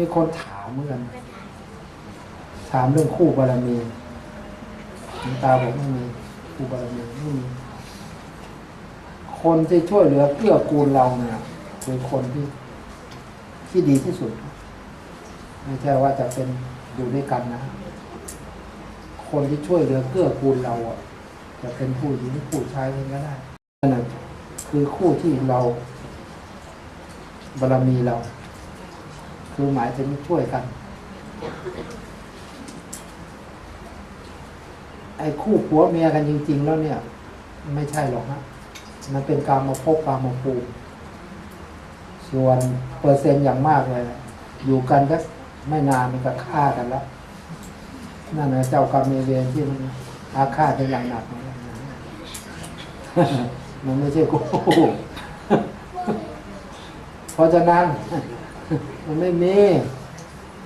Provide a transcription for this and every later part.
มีคนถามเหมือนกันถามเรื่องคู่บารมีหลวงตาบอกไม่มีคู่บารมีไม่มีคนที่ช่วยเหลือเกื้อกูลเราเนี่ยคือคนที่ที่ดีที่สุด ไม่ใช่ว่าจะเป็นอยู่ด้วยกันนะ คนที่ช่วยเหลือเกื้อกูลเราอะ จะเป็นผู้หญิงผู้ชายเองก็ได้นั่นคือคู่ที่เราบารมีเรา คือหมายถึงช่วยกันไอ้คู่ผัวเมียกันจริง ๆ แล้วเนี่ย ไม่ใช่หรอกนะมันเป็นการมาพบการมาภูมิส่วนเปอร์เซ็นต์อย่างมากเลยอยู่กันก็ไม่นานมันก็ฆ่ากันแล้วนั่นนะเจ้ากรรมในายเวรที่มันอาฆาตเป็นอย่างหนักมันไม่ใช่คู่เพราะฉะนั้น มันไม่มี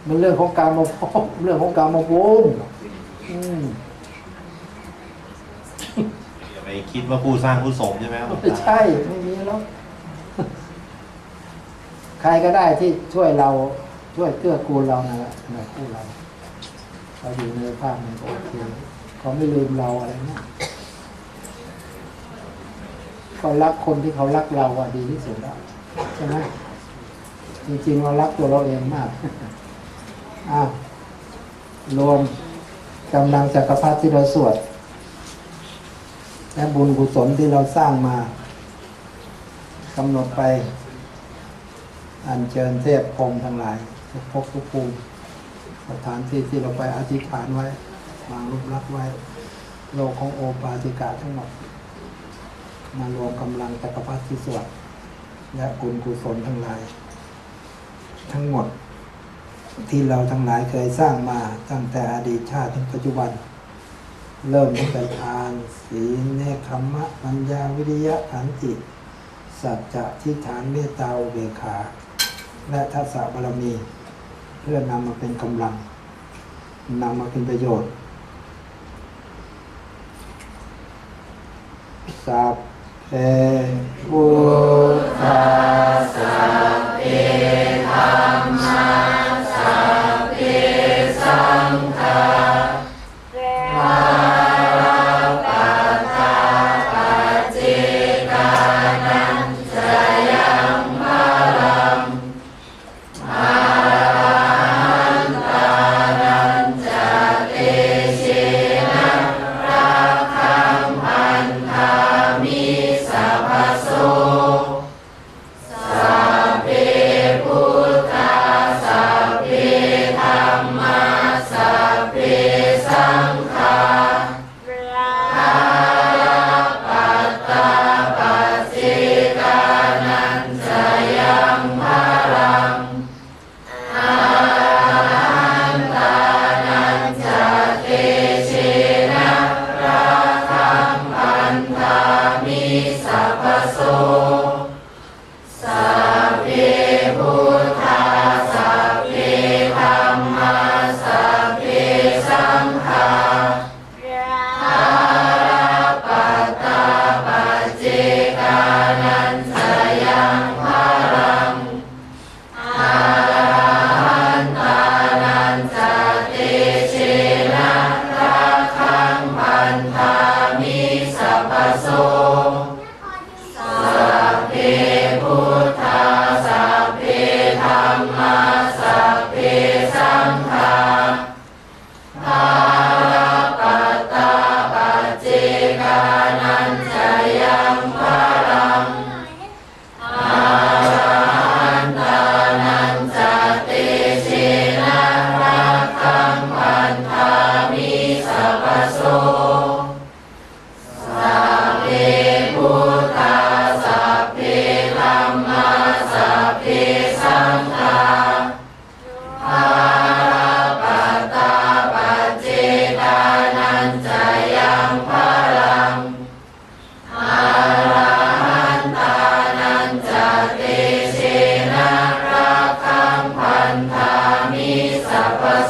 มันเรื่องของการมาพบเรื่องของการมาภูมิอืมอย่าไปคิดว่าผู้สร้างผู้สมใช่ไหมครับหลวงไม่ตาใช่ไม่มีแล้ว ใครก็ได้ที่ช่วยเราช่วยเกื้อกูลเรานะในคู่เราเราอยู่ในภาพในก็โอเคเขาไม่ลืมเราอะไรเนี่ยเขารักคนที่เขารักเราอะดีที่สุดแล้วใช่ไหม จริงๆเรารักตัวเราเองมากอ้าวรวมกำลังจักรพรรดิที่เราสวด และบุญกุศลที่เราสร้างมากำหนดไป อัญเชิญเทพพรมทั้งหลายทุกภพทุกภูมิสถานที่ที่เราไปอธิษฐานไว้วางรูปลักษ์ไว้ โลกของโอปาติกาทั้งหมด มารวมกำลังจักรพรรดิที่สวดและบุญกุศลทั้งหลาย ทั้งหมด ที่เราทั้งหลายเคยสร้างมาตั้งแต่อดีตชาติถึงปัจจุบัน เริ่มตั้งแต่ทานศีลเนคขมมะปัญญาวิริยะขันติสัจจะทิฏฐานเมตตาอุเบกขา และทัศบารมี เพื่อนำมาเป็นกำลังนำมาเป็นประโยชน์สัพเพพุทธาสะเอา สัพพโส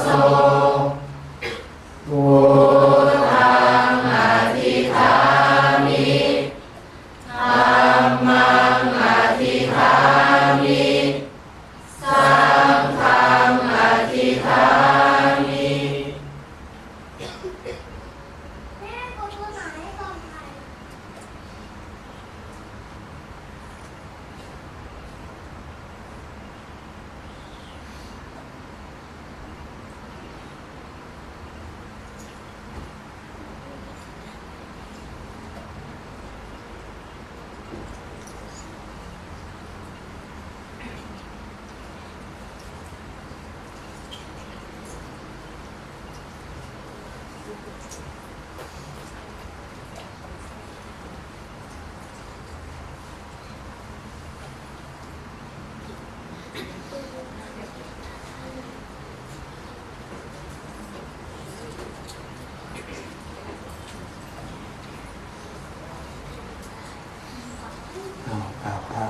โส กราบพระ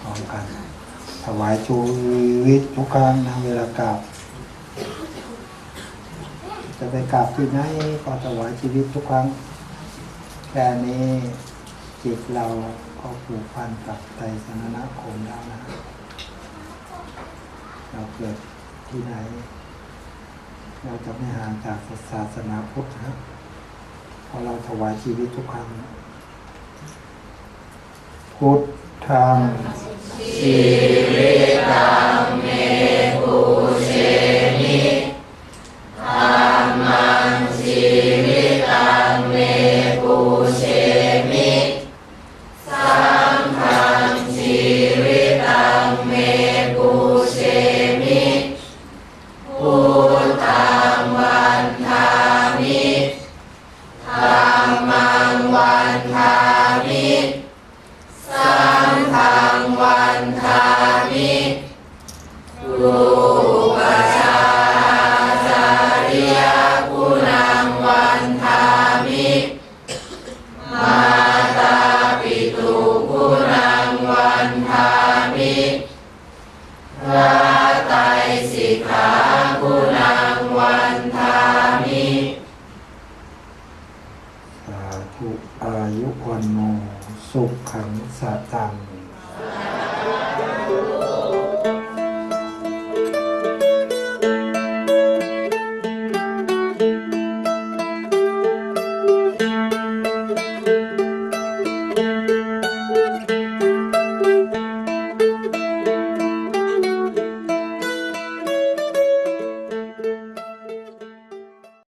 พร้อมกัน ถวายชูวิตทุกครั้งนะเวลากราบ จะไปกราบที่ไหนก็ถวายชีวิตทุกครั้ง แค่นี้จิตเราก็ผูกพันกับไตรสนนะคมแล้วนะ เราเกิดที่ไหน เราจะไม่ห่างจากศาสนาพุทธนะพราะเราถวายชีวิตทุกครั้ง พุทธังชีริตัง